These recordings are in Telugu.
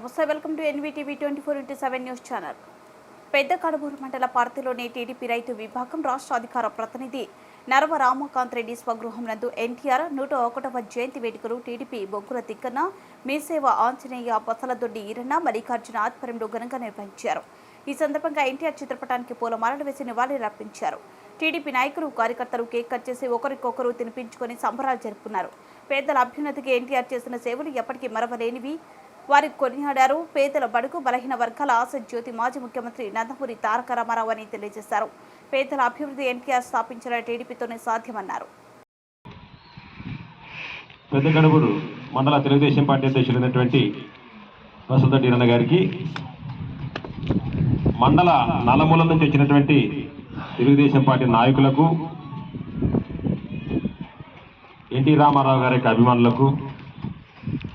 నమస్తే welcome to NVTV twenty four into seven news channel. పెద్ద కడబూరు మండల పార్టీలోని టీడీపీ రైతు విభాగం రాష్ట్ర అధికార ప్రతినిధి నరవ రామకాంత్ రెడ్డి స్వగృహం నందు ఎన్టీఆర్ నూట ఒకటవ జయంతి వేడుకలు టీడీపీ బొగ్గుల తిక్కన మీసేవ ఆంజనేయ పొసలదొడ్డి ఈరన్న మల్లికార్జున ఆధ్వర్యంలో ఘనంగా నిర్వహించారు. ఈ సందర్భంగా ఎన్టీఆర్ చిత్రపటానికి పూలమాలలు వేసి నివాళులర్పించారు టీడీపీ నాయకులు కార్యకర్తలు కేక్ కట్ చేసి ఒకరికొకరు తినిపించుకొని సంబరాలు జరుపుకున్నారు. పేదల అభ్యున్నతికి ఎన్టీఆర్ చేసిన సేవలు ఎప్పటికీ మరవలేనివి. వారి కొనియాడారు. పేదల బడుగు బలహీన వర్గాల ఆశ జ్యోతి మాజీ ముఖ్యమంత్రి నందమూరి తారక రామారావు అని తెలియజేశారు. పేదల అభివృద్ధి ఎన్టీఆర్ స్థాపించిన టీడీపీతోనే సాధ్యమన్నారు. పెద్ద గడుగురు మండల తెలుగుదేశం పార్టీ అధ్యక్షులైనటువంటి వసంత డీరన్న గారికి మండల నలమూల నుంచి వచ్చినటువంటి తెలుగుదేశం పార్టీ నాయకులకు ఎన్టీ రామారావు గారి యొక్క అభిమానులకు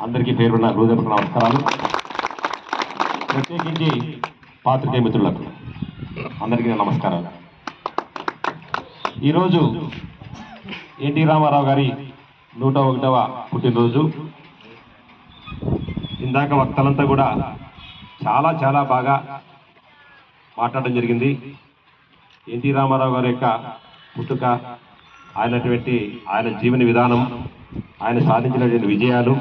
అందరికీ పేరున్న హృదయపూర్వక నమస్కారాలు. ప్రత్యేకించి పాత్రికేయ మిత్రులకు అందరికీ నమస్కారాలు. ఈరోజు ఎన్టీ రామారావు గారి నూట ఒకటవ పుట్టినరోజు. ఇందాక వక్తలంతా కూడా చాలా చాలా బాగా మాట్లాడడం జరిగింది. ఎన్టీ రామారావు గారి యొక్క పుట్టుక ఆయనటువంటి ఆయన జీవన విధానం ఆయన సాధించినటువంటి విజయాలు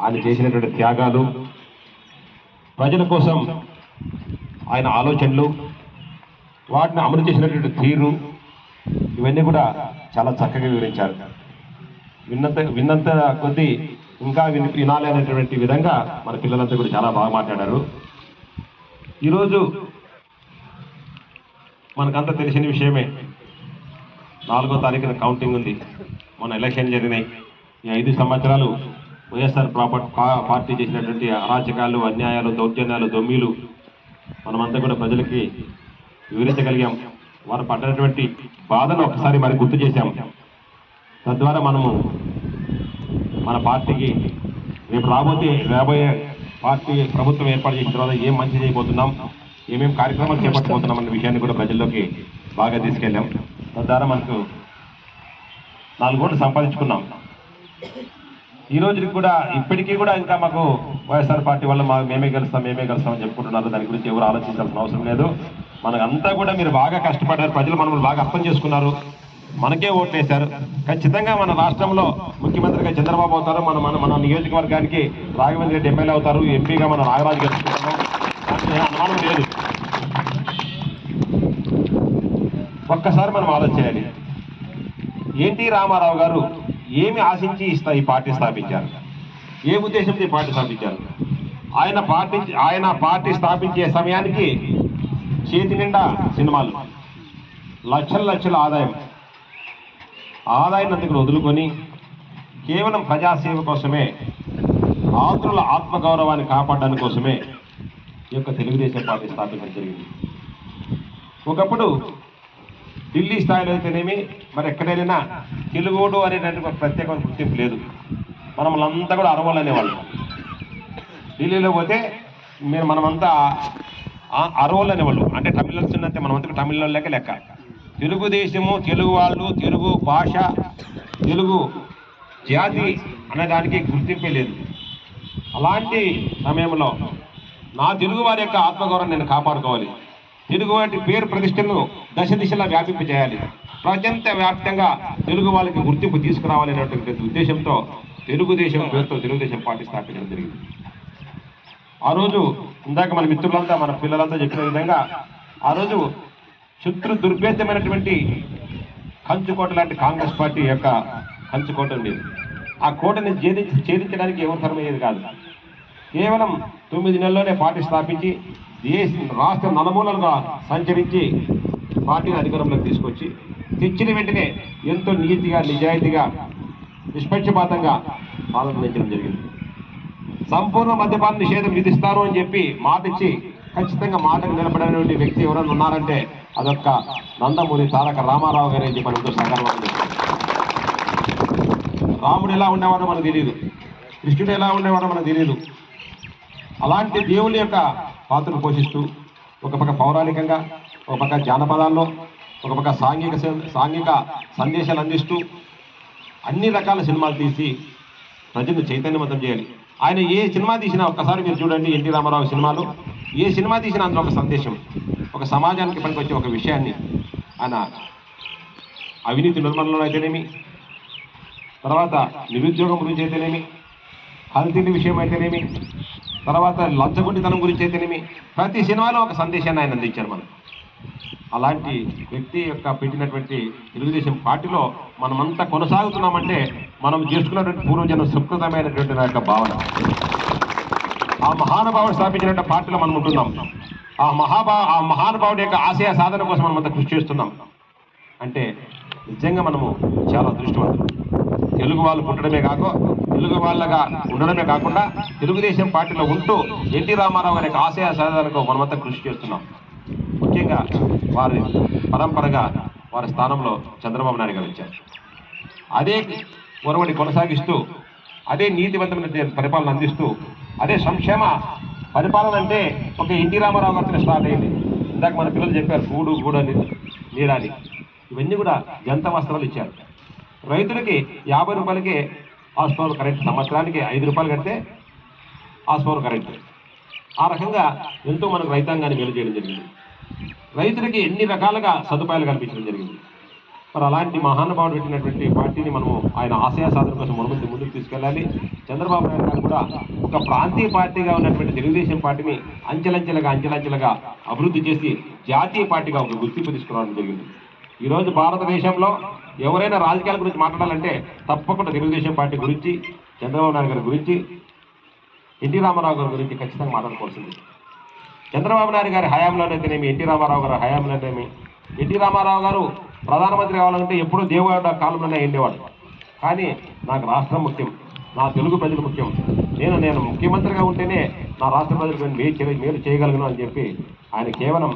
ఆయన చేసినటువంటి త్యాగాలు ప్రజల కోసం ఆయన ఆలోచనలు వాటిని అమలు చేసినటువంటి తీరు ఇవన్నీ కూడా చాలా చక్కగా వివరించారు. విన్నంత విన్నంత కొద్దీ ఇంకా విని వినాలి అనేటువంటి విధంగా మన పిల్లలంతా కూడా చాలా బాగా మాట్లాడారు. ఈరోజు మనకంతా తెలిసిన విషయమే నాలుగో తారీఖున కౌంటింగ్ ఉంది. మన ఎలక్షన్ జరిగినాయి. ఈ ఐదు సంవత్సరాలు వైఎస్ఆర్ ప్రాపర్ పార్టీ చేసినటువంటి అరాచకాలు అన్యాయాలు దౌర్జన్యాలు దొమ్మిలు మనమంతా కూడా ప్రజలకి వివరించగలిగాం వారు పట్టినటువంటి బాధను ఒకసారి మరి గుర్తు చేశాం. తద్వారా మనము మన పార్టీకి రేపు రాబోతే రాబోయే పార్టీ ప్రభుత్వం ఏర్పాటు చేసిన తర్వాత ఏం మంచి చేయబోతున్నాం ఏమేమి కార్యక్రమాలు చేపట్టబోతున్నాం అన్న విషయాన్ని కూడా ప్రజల్లోకి బాగా తీసుకెళ్ళాం. తద్వారా మనకు నాలుగు ఓట్లు సంపాదించుకున్నాం. ఈ రోజుకి కూడా ఇప్పటికీ కూడా ఇంకా మాకు వైఎస్ఆర్ పార్టీ వల్ల మా మేమే గెలుస్తాం మేమే గెలుస్తాం అని చెప్పుకుంటున్నారు. దాని గురించి ఎవరు ఆలోచించాల్సిన అవసరం లేదు. మనకంతా కూడా మీరు బాగా కష్టపడ్డారు. ప్రజలు మనల్ని బాగా అర్థం చేసుకున్నారు. మనకే ఓట్లు వేశారు ఖచ్చితంగా మన రాష్ట్రంలో ముఖ్యమంత్రిగా చంద్రబాబు అవుతారు. మన మన మన నియోజకవర్గానికి రాఘవేంద్ర రెడ్డి ఎమ్మెల్యే అవుతారు. ఎంపీగా మన నాగరాజు గెలుచుకుంటాము అనుమానం లేదు. ఒక్కసారి మనం ఆలోచించాలి. ఏంటి రామారావు గారు ఏమి ఆశించి ఇస్తా ఈ పార్టీ స్థాపించారు? ఏ ఉద్దేశంతో ఈ పార్టీ స్థాపించారు? ఆయన పార్టీ ఆయన పార్టీ స్థాపించే సమయానికి చేతి నిండా సినిమాలు లక్షల లక్షల ఆదాయం. ఆదాయాన్ని అందుకు వదులుకొని కేవలం ప్రజాసేవ కోసమే ఆంధ్రుల ఆత్మగౌరవాన్ని కాపాడడానికి కోసమే ఈ యొక్క తెలుగుదేశం పార్టీ స్థాపించడం జరిగింది. ఒకప్పుడు ఢిల్లీ స్థాయిలో అయితేనేమి మరి ఎక్కడైనా తెలుగుడు అనేటువంటి ఒక ప్రత్యేకమైన గుర్తింపు లేదు. మనం అంతా కూడా అరవలు అనేవాళ్ళు ఢిల్లీలో పోతే మీరు మనమంతా అరవలు అనేవాళ్ళు అంటే తమిళన్స్ ఉన్నంతే మనమంతా తమిళ లెక్క. లెక్క తెలుగుదేశము తెలుగు వాళ్ళు తెలుగు భాష తెలుగు జాతి అనేదానికి గుర్తింపే లేదు. అలాంటి సమయంలో నా తెలుగు వారి యొక్క ఆత్మగౌరవం నేను కాపాడుకోవాలి. తెలుగు వాటి పేరు ప్రతిష్టలను దశ దిశలా వ్యాపింపజేయాలి ప్రజంత వ్యాప్తంగా తెలుగు వాళ్ళకి గుర్తింపు తీసుకురావాలనేటువంటి ఉద్దేశంతో తెలుగుదేశం పేరుతో తెలుగుదేశం పార్టీ స్థాపించడం జరిగింది. ఆ రోజు ఇందాక మన మిత్రులంతా మన పిల్లలంతా చెప్పిన విధంగా ఆ రోజు శత్రు దుర్భేద్యమైనటువంటి కంచుకోట లాంటి కాంగ్రెస్ పార్టీ యొక్క కంచుకోట ఉండేది ఆ కోటని ఛేదించి ఛేదించడానికి ఎవరు తరమయ్యేది కాదు. కేవలం తొమ్మిది నెలల్లోనే పార్టీ స్థాపించి దేశ రాష్ట్ర నలుమూలలుగా సంచరించి పార్టీని అధికారంలోకి తీసుకొచ్చి తెచ్చిన వెంటనే ఎంతో నీతిగా నిజాయితీగా నిష్పక్షపాతంగా పాలన అందించడం జరిగింది. సంపూర్ణ మద్యపాన నిషేధం విధిస్తారు అని చెప్పి మాట ఇచ్చి ఖచ్చితంగా మాటకు నిలబడినటువంటి వ్యక్తి ఎవరైనా ఉన్నారంటే అదొక్క నందమూరి తారక రామారావు గారు అని చెప్పి మనతో సహకారం రాముడు ఎలా ఉండేవాడో మనకు తెలియదు కృష్ణుడు ఎలా ఉండేవాడో మనకు తెలియదు అలాంటి దేవుని యొక్క పాత్రను పోషిస్తూ ఒక పక్క పౌరాణికంగా ఒక పక్క జానపదాల్లో ఒక పక్క సాంఘిక సాంఘిక సందేశాలు అందిస్తూ అన్ని రకాల సినిమాలు తీసి ప్రజలను చైతన్యవంతం చేయాలి. ఆయన ఏ సినిమా తీసినా ఒక్కసారి మీరు చూడండి ఎన్టీ రామారావు సినిమాలు. ఏ సినిమా తీసినా అందులో ఒక సందేశం ఒక సమాజానికి పనికొచ్చే ఒక విషయాన్ని ఆయన అవినీతి నిర్మూలనలో అయితేనేమి తర్వాత నిరుద్యోగం గురించి అయితేనేమి కల్తీటి విషయం అయితేనేమి తర్వాత లంచగొండితనం గురించి అయితేనేమి ప్రతి సినిమాలో ఒక సందేశాన్ని ఆయన అందించారు మనకు. అలాంటి వ్యక్తి యొక్క పెట్టినటువంటి తెలుగుదేశం పార్టీలో మనమంతా కొనసాగుతున్నామంటే మనం చేసుకున్నటువంటి పూర్వజన సుకృతమైనటువంటి నా యొక్క భావన. ఆ మహానుభావుడు స్థాపించినటువంటి పార్టీలో మనం ఉంటున్నాం. ఆ మహాభా ఆ మహానుభావుడి యొక్క ఆశయ సాధన కోసం మనం అంతా కృషి చేస్తున్నాం. అంటే నిజంగా మనము చాలా అదృష్టవంతులు. తెలుగు వాళ్ళు పుట్టడమే కాక తెలుగు వాళ్ళగా ఉండడమే కాకుండా తెలుగుదేశం పార్టీలో ఉంటూ ఎన్టీ రామారావు గారి ఆశయ సాధనకు మనమంతా కృషి చేస్తున్నాం. ముఖ్యంగా వారి పరంపరగా వారి స్థానంలో చంద్రబాబు నాయుడు గారు వచ్చారు. అదే ఒరవడి కొనసాగిస్తూ అదే నీతివంతమైన పరిపాలన అందిస్తూ అదే సంక్షేమ పరిపాలన అంటే ఒక ఎన్టీ రామారావు గారితో స్టార్ట్ అయింది. ఇందాక మన పిల్లలు చెప్పారు గూడు గూడని నీడాలి ఇవన్నీ కూడా జంత వస్త్రాలు ఇచ్చారు. రైతులకి యాభై రూపాయలకే ఆ స్టోర్ కరెంట్ సంవత్సరానికి ఐదు రూపాయలు కడితే ఆ స్టోర్ కరెంట్. ఆ రకంగా ఎంతో మనకు రైతాంగాన్ని మేలు చేయడం జరిగింది. రైతులకి ఎన్ని రకాలుగా సదుపాయాలు కల్పించడం జరిగింది. మరి అలాంటి మహానుభావుడు పెట్టినటువంటి పార్టీని మనము ఆయన ఆశయ సాధన కోసం మనమంది ముందుకు తీసుకెళ్ళాలి. చంద్రబాబు నాయుడు గారు కూడా ఒక ప్రాంతీయ పార్టీగా ఉన్నటువంటి తెలుగుదేశం పార్టీని అంచెలంచెలుగా అంచెలంచెలుగా అభివృద్ధి చేసి జాతీయ పార్టీగా ఒక గుర్తింపు తీసుకురావడం జరిగింది. ఈరోజు భారతదేశంలో ఎవరైనా రాజకీయాల గురించి మాట్లాడాలంటే తప్పకుండా తెలుగుదేశం పార్టీ గురించి చంద్రబాబు నాయుడు గారి గురించి ఎన్టీ రామారావు గారి గురించి ఖచ్చితంగా మాట్లాడుకోవాల్సింది. చంద్రబాబు నాయుడు గారి హయాంలోనైతేనేమి ఎన్టీ రామారావు గారి హయాంలోనేమి? ఎన్టీ రామారావు గారు ప్రధానమంత్రి కావాలంటే ఎప్పుడూ దేవుడు కాలంలోనే ఉండేవాడు. కానీ నాకు రాష్ట్రం ముఖ్యం నా తెలుగు ప్రజలు ముఖ్యం. నేను నేను ముఖ్యమంత్రిగా ఉంటేనే నా రాష్ట్ర ప్రజలకు నేను మేలు చేయ మేలు చేయగలను అని చెప్పి ఆయన కేవలం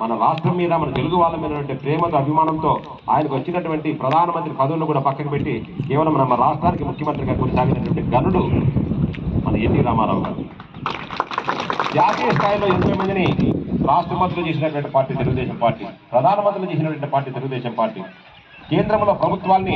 మన రాష్ట్రం మీద మన తెలుగు వాళ్ళ మీద ప్రేమతో అభిమానంతో ఆయనకు వచ్చినటువంటి ప్రధానమంత్రి పదవులను కూడా పక్కకు పెట్టి కేవలం మన రాష్ట్రానికి ముఖ్యమంత్రిగా కొనసాగినటువంటి గనుడు మన ఎన్టీ రామారావు గారు. జాతీయ స్థాయిలో ఎంతో మందిని రాష్ట్ర మంత్రులు చేసినటువంటి పార్టీ తెలుగుదేశం పార్టీ ప్రధానమంత్రులు చేసినటువంటి పార్టీ తెలుగుదేశం పార్టీ. కేంద్రంలో ప్రభుత్వాన్ని